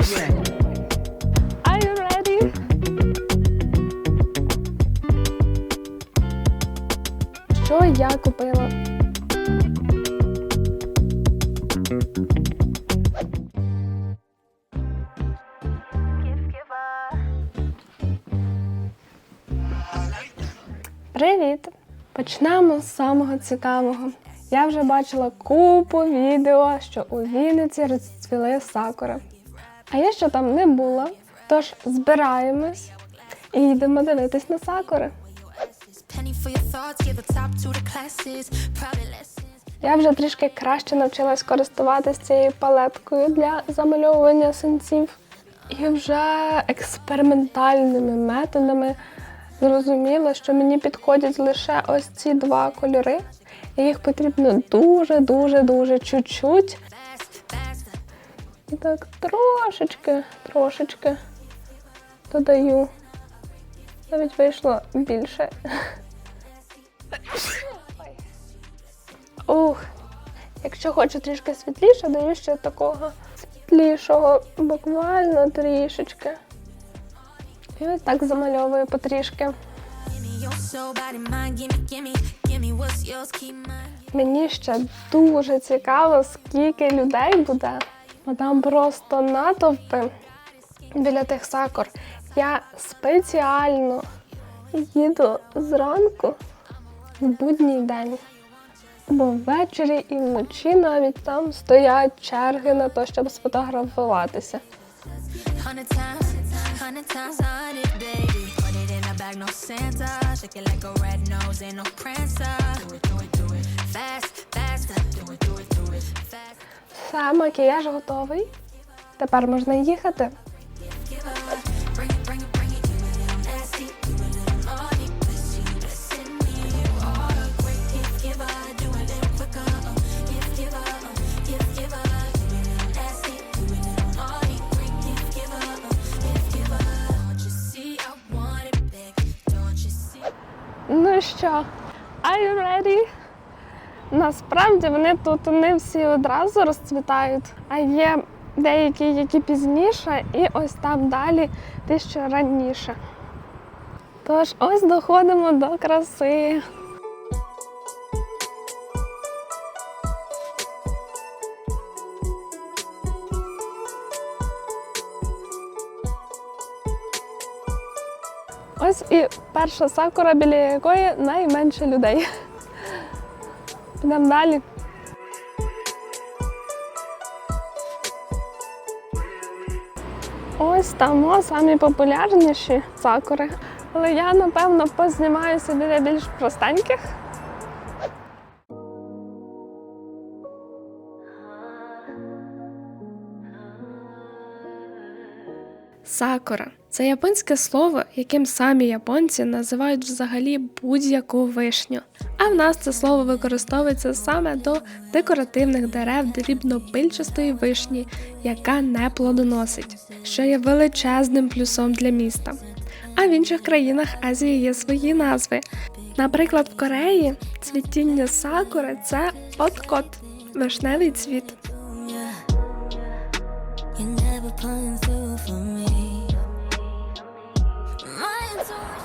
Are you ready? Що я купила? Привіт! Почнемо з самого цікавого. Я вже бачила купу відео, що у Вінниці розцвіли сакури. А я ще там не була, тож збираємось і йдемо дивитись на сакури. Я вже трішки краще навчилась користуватися цією палеткою для замальовування синців. І вже експериментальними методами зрозуміла, що мені підходять лише ось ці два кольори. І їх потрібно дуже, дуже, дуже чуть-чуть. І так трошечки, трошечки додаю. Навіть вийшло більше. Ух, якщо хочу трішки світліше, даю ще такого світлішого, буквально трішечки. І ось так замальовую потрішки. Мені ще дуже цікаво, скільки людей буде. Бо там просто натовпи біля тих сакур. Я спеціально їду зранку в будній день. Бо ввечері і вночі навіть там стоять черги на те, щоб сфотографуватися. Все, макіяж готовий. Тепер можна їхати. Uh. Uh. Uh? Ну що, are you ready? Насправді вони тут не всі одразу розцвітають, а є деякі, які пізніше, і ось там далі ті, що раніше. Тож ось доходимо до краси. Ось і перша сакура, біля якої найменше людей. Підемо далі. Ось там найпопулярніші популярніші сакури. Але я, напевно, познімаю собі більш простеньких. Сакура це японське слово, яким самі японці називають взагалі будь-яку вишню. А в нас це слово використовується саме до декоративних дерев дрібнопильчастої вишні, яка не плодоносить, що є величезним плюсом для міста. А в інших країнах Азії є свої назви. Наприклад, в Кореї цвітіння сакури це откот вишневий цвіт.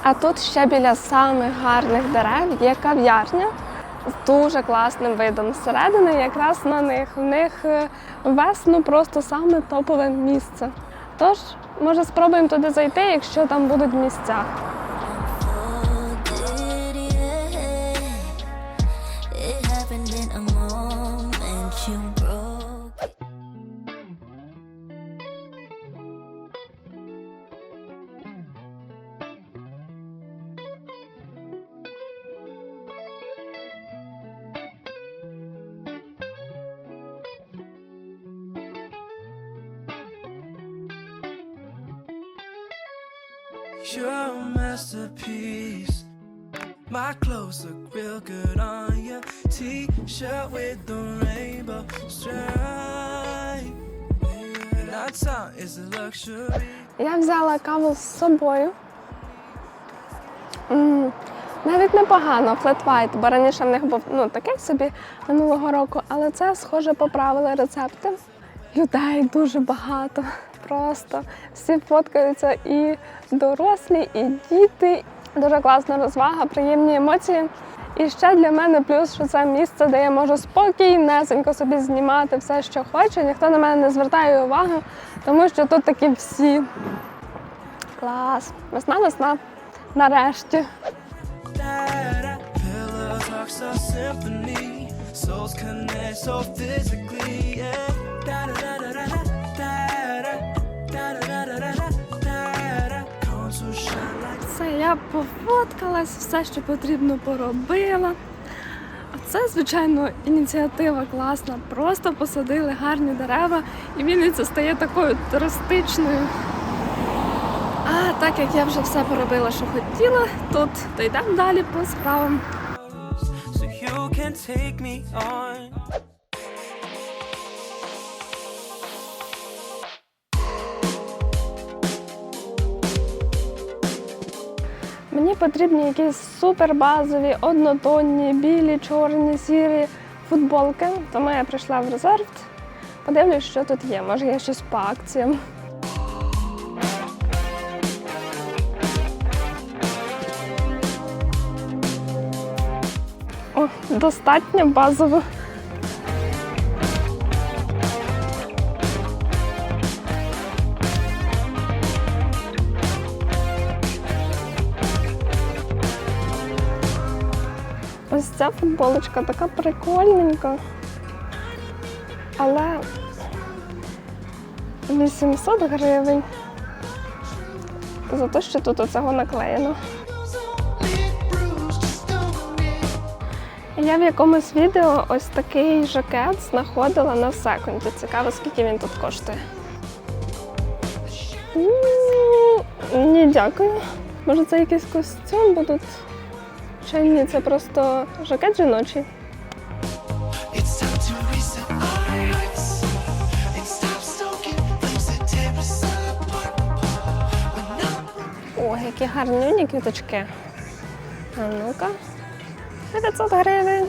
А тут ще біля самих гарних дерев є кав'ярня з дуже класним видом зсередини, якраз на них. В них е, весну просто саме топове місце. Тож, може, спробуємо туди зайти, якщо там будуть місця. T-shirt with the rainbow stripe. Our time is a luxury. Я взяла каву з собою. М, Навіть непогано, флет white, бо раніше в них був ну, такий собі минулого року, але це схоже поправили рецепти. Людей дуже багато. просто. Всі фоткаються і дорослі, і діти. Дуже класна розвага, приємні емоції. І ще для мене плюс, що це місце, де я можу спокійнесенько собі знімати все, що хочу. Ніхто на мене не звертає увагу, тому що тут такі всі. Клас. Весна, весна. Нарешті. Souls connect so physically. Yeah. Все, я пофоткалась, все, що потрібно, поробила. Це, звичайно, ініціатива класна. Просто посадили гарні дерева, і Вінниця стає такою туристичною. А так як я вже все поробила, що хотіла тут, то йдемо далі по справам. Потрібні якісь супербазові, однотонні, білі, чорні, сірі футболки. Тому я прийшла в резерв. Подивлюсь, що тут є. Може, є щось по акціям. О, достатньо базово. Ця футболочка така прикольненька. Але 800 гривень. За те, що тут оцього наклеєно. Я в якомусь відео ось такий жакет знаходила на секунді. Цікаво, скільки він тут коштує. Ні, дякую. Може, це якийсь костюм, бо. Ні, це просто жакет жіночий. О, які гарнюні квіточки. А ну-ка. 900 гривень.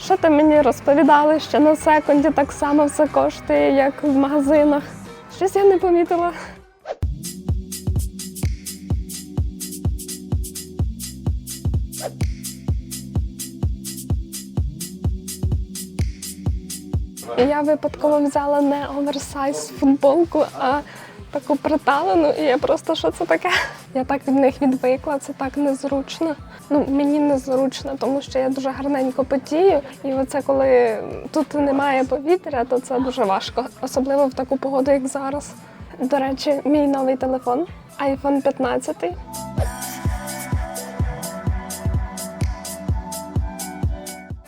Що ти мені розповідали, що на секунді так само все коштує, як в магазинах? Щось я не помітила. Я випадково взяла не оверсайз футболку, а таку приталену, і я просто що це таке? Я так від них відвикла, це так незручно. Ну, мені незручно, тому що я дуже гарненько потію. І оце коли тут немає повітря, то це дуже важко, особливо в таку погоду, як зараз. До речі, мій новий телефон iPhone 15.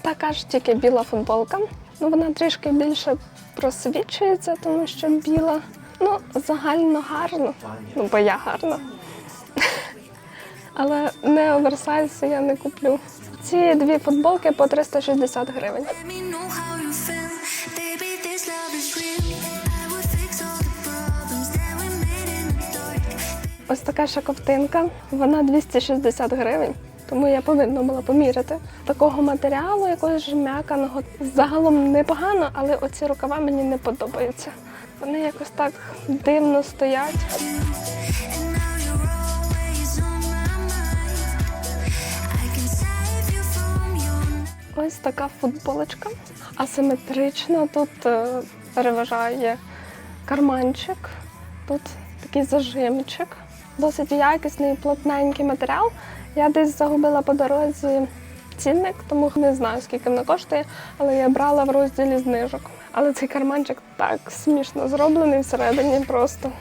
Така ж тільки біла футболка. Ну, вона трішки більше просвічується, тому що біла. Ну, загально гарно. Ну, бо я гарна. Але не оверсайз я не куплю. Ці дві футболки по 360 гривень. Ось така ще ковтинка. Вона 260 гривень. Тому я повинна була поміряти. Такого матеріалу, якогось жмяканого, загалом непогано, але оці рукава мені не подобаються. Вони якось так дивно стоять. Ось така футболочка. Асиметрична. Тут е, переважає карманчик, тут такий зажимчик. Досить якісний, плотненький матеріал. Я десь загубила по дорозі цінник, тому не знаю, скільки вона коштує, але я брала в розділі знижок. Але цей карманчик так смішно зроблений всередині просто.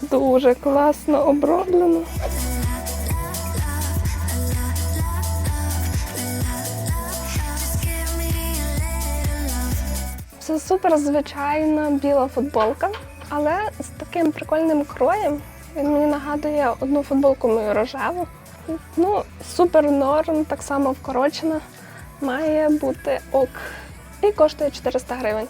Дуже класно оброблено. Це супер звичайна біла футболка, але з таким прикольним кроєм. Він мені нагадує одну футболку мою рожеву. Ну, супер норм, так само вкорочена. Має бути ок. І коштує 400 гривень.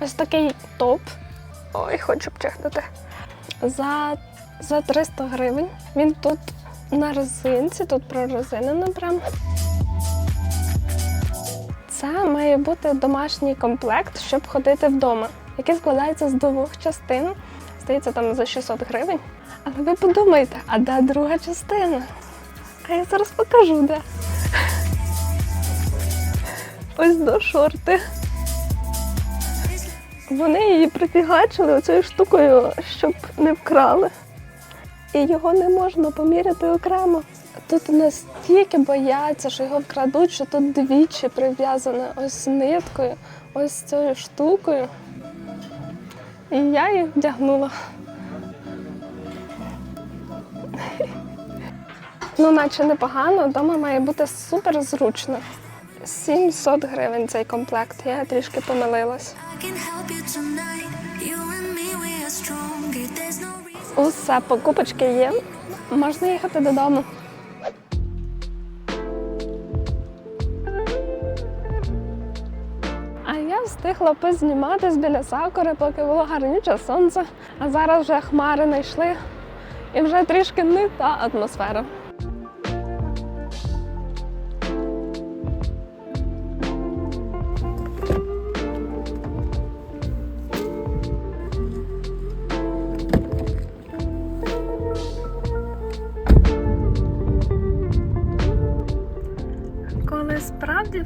Ось такий топ. Ой, хочу б чихнути. За, за 300 гривень. Він тут на резинці, тут прорезинено прям. Це має бути домашній комплект, щоб ходити вдома, який складається з двох частин. Здається, там за 600 гривень. Але ви подумайте, а де друга частина? А я зараз покажу, де. Ось до шорти. Вони її прифігачили оцією штукою, щоб не вкрали. І його не можна поміряти окремо. Тут настільки бояться, що його вкрадуть, що тут двічі прив'язане ось ниткою, ось цією штукою. І я їх вдягнула. Ну, наче непогано, вдома має бути супер зручно. 700 гривень цей комплект, я трішки помилилась. Усе, покупочки є. Можна їхати додому. Встигла позніматись біля сакури, поки було гарніче сонце. А зараз вже хмари знайшли і вже трішки не та атмосфера.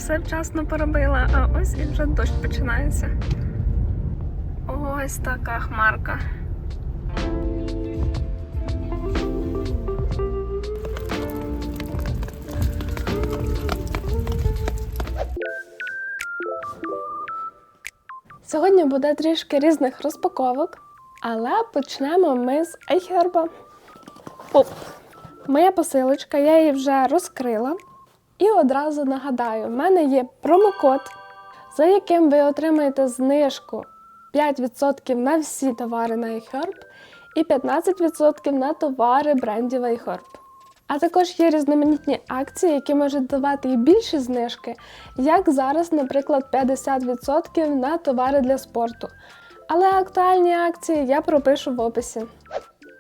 Все вчасно поробила, а ось і вже дощ починається. Ось така хмарка. Сьогодні буде трішки різних розпаковок, але почнемо ми з iHerb. Оп. Моя посилочка, я її вже розкрила. І одразу нагадаю, в мене є промокод, за яким ви отримаєте знижку 5% на всі товари на iHerb і 15% на товари брендів iHerb. А також є різноманітні акції, які можуть давати і більші знижки, як зараз, наприклад, 50% на товари для спорту. Але актуальні акції я пропишу в описі.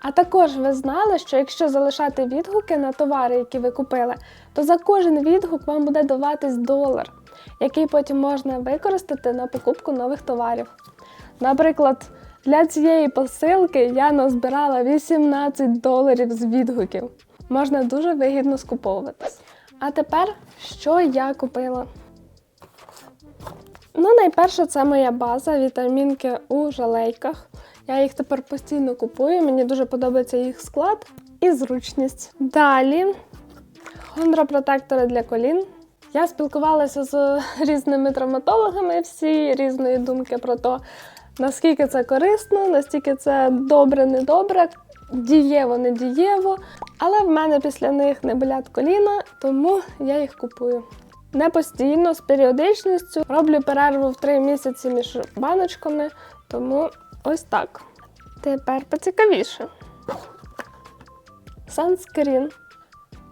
А також ви знали, що якщо залишати відгуки на товари, які ви купили, то за кожен відгук вам буде даватись долар, який потім можна використати на покупку нових товарів. Наприклад, для цієї посилки я назбирала 18 доларів з відгуків. Можна дуже вигідно скуповуватись. А тепер, що я купила? Ну, найперше, це моя база вітамінки у жалейках. Я їх тепер постійно купую, мені дуже подобається їх склад і зручність. Далі хондропротектори для колін. Я спілкувалася з різними травматологами, всі різної думки про те, наскільки це корисно, наскільки це добре, недобре, дієво, не дієво. Але в мене після них не болять коліна, тому я їх купую. Не постійно, з періодичністю. Роблю перерву в 3 місяці між баночками, тому ось так. Тепер поцікавіше. Санскрін.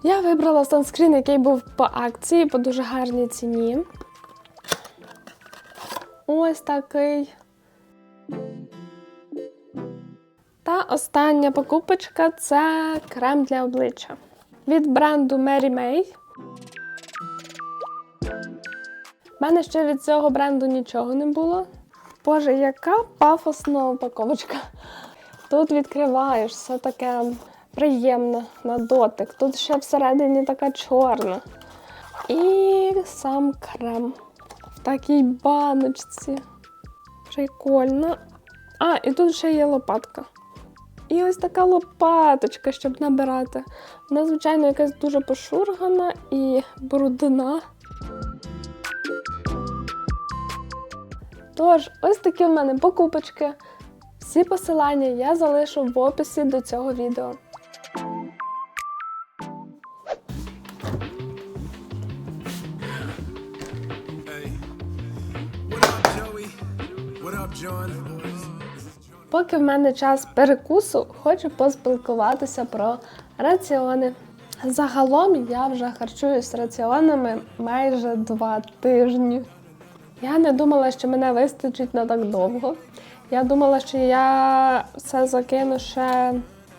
Я вибрала санскрін, який був по акції по дуже гарній ціні. Ось такий. Та остання покупочка це крем для обличчя від бренду Mary May. У мене ще від цього бренду нічого не було. Боже, яка пафосна упаковочка. Тут відкриваєш все таке приємне на дотик. Тут ще всередині така чорна. І сам крем в такій баночці. Прикольно. А, і тут ще є лопатка. І ось така лопаточка, щоб набирати. Вона, звичайно, якась дуже пошургана і брудна. Тож, ось такі в мене покупочки. Всі посилання я залишу в описі до цього відео. Поки в мене час перекусу, хочу поспілкуватися про раціони. Загалом я вже харчуюсь раціонами майже два тижні. Я не думала, що мене вистачить на так довго. Я думала, що я все закину ще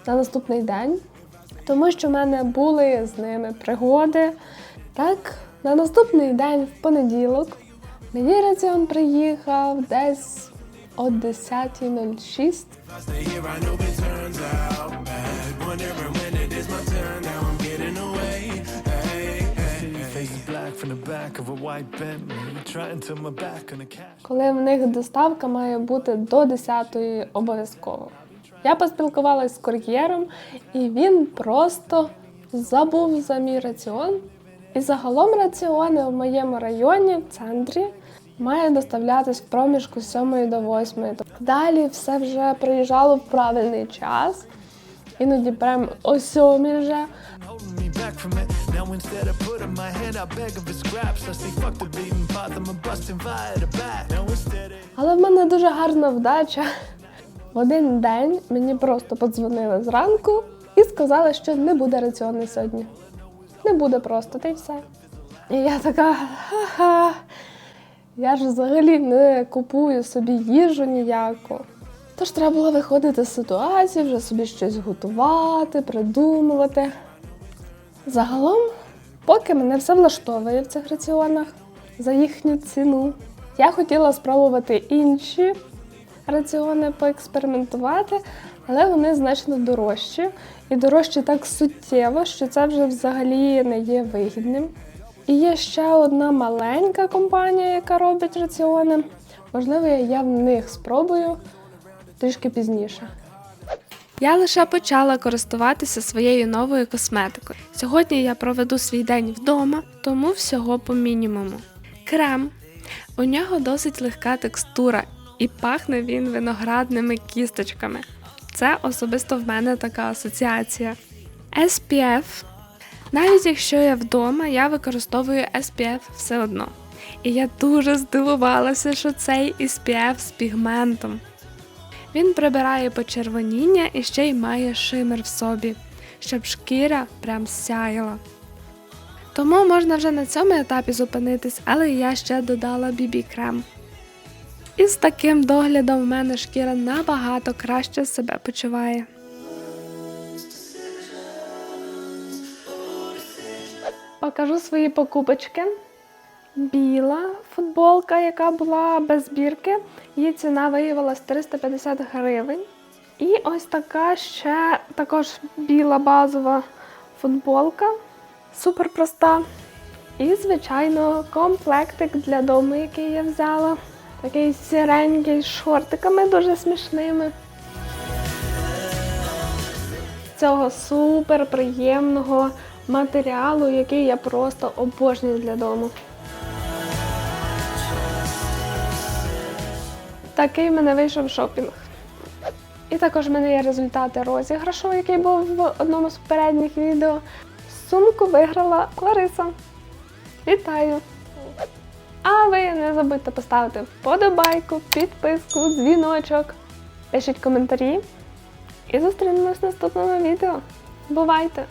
на наступний день. тому що в мене були з ними пригоди. Так, на наступний день, в понеділок, мені раціон приїхав десь о 10.06. коли в них доставка має бути до 10-ї обов'язково. Я поспілкувалася з кур'єром, і він просто забув за мій раціон. І загалом раціони в моєму районі, в центрі, має доставлятись в проміжку з 7 до 8. Далі все вже приїжджало в правильний час. Іноді прям о 7 вже. Back from it. Now instead of putting my hand out begging for scraps, I say fuck the beating path, I'm a busting via the back. Now instead Але в мене дуже гарна вдача. В один день мені просто подзвонили зранку і сказали, що не буде раціону сьогодні. Не буде просто, та й все. І я така, ха-ха. Я ж взагалі не купую собі їжу ніяку. Тож треба було виходити з ситуації, вже собі щось готувати, придумувати. Загалом, поки мене все влаштовує в цих раціонах за їхню ціну, я хотіла спробувати інші раціони поекспериментувати, але вони значно дорожчі. І дорожчі так суттєво, що це вже взагалі не є вигідним. І є ще одна маленька компанія, яка робить раціони. Можливо, я в них спробую трішки пізніше. Я лише почала користуватися своєю новою косметикою. Сьогодні я проведу свій день вдома, тому всього по мінімуму. Крем. У нього досить легка текстура і пахне він виноградними кісточками. Це особисто в мене така асоціація. SPF. Навіть якщо я вдома, я використовую SPF все одно. І я дуже здивувалася, що цей SPF з пігментом. Він прибирає почервоніння і ще й має шимер в собі, щоб шкіра прям сяяла. Тому можна вже на цьому етапі зупинитись, але я ще додала BB крем. І з таким доглядом в мене шкіра набагато краще себе почуває. Покажу свої покупочки. Біла футболка, яка була без бірки. Її ціна виявилась 350 гривень. І ось така ще також біла базова футболка. Супер проста. І, звичайно, комплектик для дому, який я взяла. Такий сіренький з шортиками дуже смішними. Цього супер приємного матеріалу, який я просто обожнюю для дому. Такий в мене вийшов шопінг. І також в мене є результати розіграшу, який був в одному з попередніх відео. Сумку виграла Лариса. Вітаю! А ви не забудьте поставити вподобайку, підписку, дзвіночок. Пишіть коментарі. І зустрінемось в наступному відео. Бувайте!